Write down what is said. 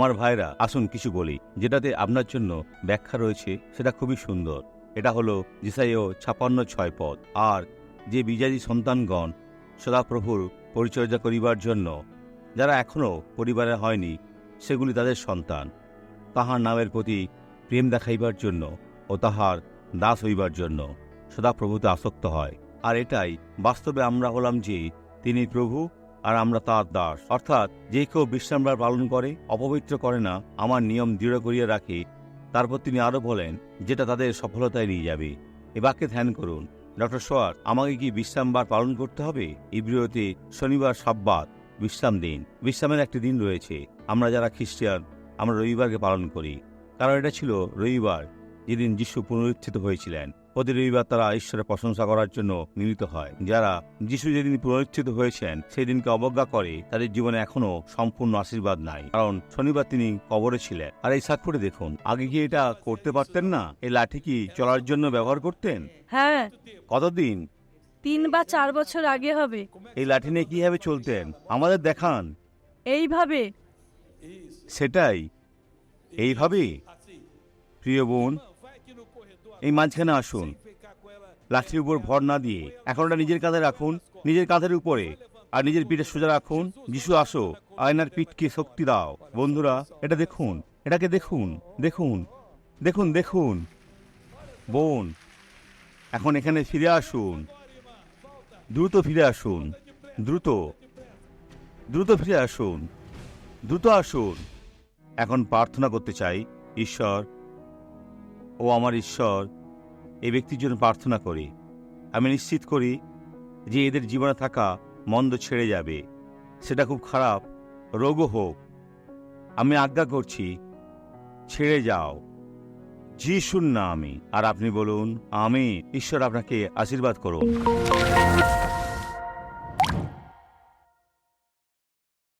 আমার ভাইরা, আসুন কিছু বলি, যেটাতে আপনার জন্য ব্যাখ্যা রয়েছে, সেটা খুবই সুন্দর। এটা হলো জিসাইও ছাপান্ন ছয় পদ। আর যে বিজাতি সন্তানগণ সদাপ্রভুর পরিচর্যা করিবার জন্য, যারা এখনও পরিবারে হয়নি, সেগুলি তাদের সন্তান। তাহার নামের প্রতি প্রেম দেখাইবার জন্য ও তাহার দাস হইবার জন্য সদাপ্রভুতে আসক্ত হয়। আর এটাই বাস্তবে আমরা হলাম যে, তিনি প্রভু আর আমরা তার দাস। অর্থাৎ যে কেউ বিশ্রামবার পালন করে, অপবিত্র করে না, আমার নিয়ম দৃঢ় করিয়া রাখে। তারপর তিনি আরও বলেন, যেটা তাদের সফলতায় নিয়ে যাবে। এ বাক্যে ধ্যান করুন। ডক্টর সোয়ার আমাকে কি বিশ্রামবার পালন করতে হবে? ইব্রিয়তে, শনিবার সাব্বাত, বিশ্রাম দিন। বিশ্রামের একটি দিন রয়েছে। আমরা যারা খ্রিস্টান আমরা রবিবারকে পালন করি। কারণ এটা ছিল রবিবার। যেদিন যিশু পুনরুত্থিত হয়েছিলেন প্রতি রবিবার তারা ঈশ্বরের প্রশংসা করার জন্য মিলিত হয়। যারা যিশু যেদিন পুনরুত্থিত হয়েছেন সেই দিনকে অবজ্ঞা করে তাদের জীবনে এখনও সম্পূর্ণ আশীর্বাদ নাই। কারণ শনিবার তিনি কবরে ছিলেন। আর এই সাক্ষরে দেখুন আগে কি এটা করতে পারতেন না? এই লাঠি কি চলার জন্য ব্যবহার করতেন? হ্যাঁ। কতদিন? তিন বা চার বছর আগে হবে। এই লাঠি নিয়ে কীভাবে চলতেন? আমাদের দেখান। এইভাবে। সেটাই। এইভাবে? প্রিয় বোন এই মাঝখানে আসুন। লাঠির উপর ভর না দিয়ে এখন ওটা নিজের কাঁধে রাখুন, নিজের কাঁধের উপরে, আর নিজের পিঠে সোজা রাখুন। যিশু, আসো, আয়নার পিঠকে শক্তি দাও। বন্ধুরা, এটা দেখুন, এটাকে দেখুন দেখুন দেখুন দেখুন। বোন, এখন এখানে ফিরে আসুন। দ্রুত ফিরে আসুন। দ্রুত দ্রুত ফিরে আসুন। দ্রুত আসুন। এখন প্রার্থনা করতে চাই, ঈশ্বর ও আমার ঈশ্বর, এই ব্যক্তির জন্য প্রার্থনা করি। আমি নিশ্চিত করি যে এদের জীবনে থাকা মন্দ ছেড়ে যাবে। সেটা খুব খারাপ, রোগও হোক। আমি আজ্ঞা করছি, ছেড়ে যাও। জি শুন না আমি আর আপনি বলুন আমি ঈশ্বর আপনাকে আশীর্বাদ করুন।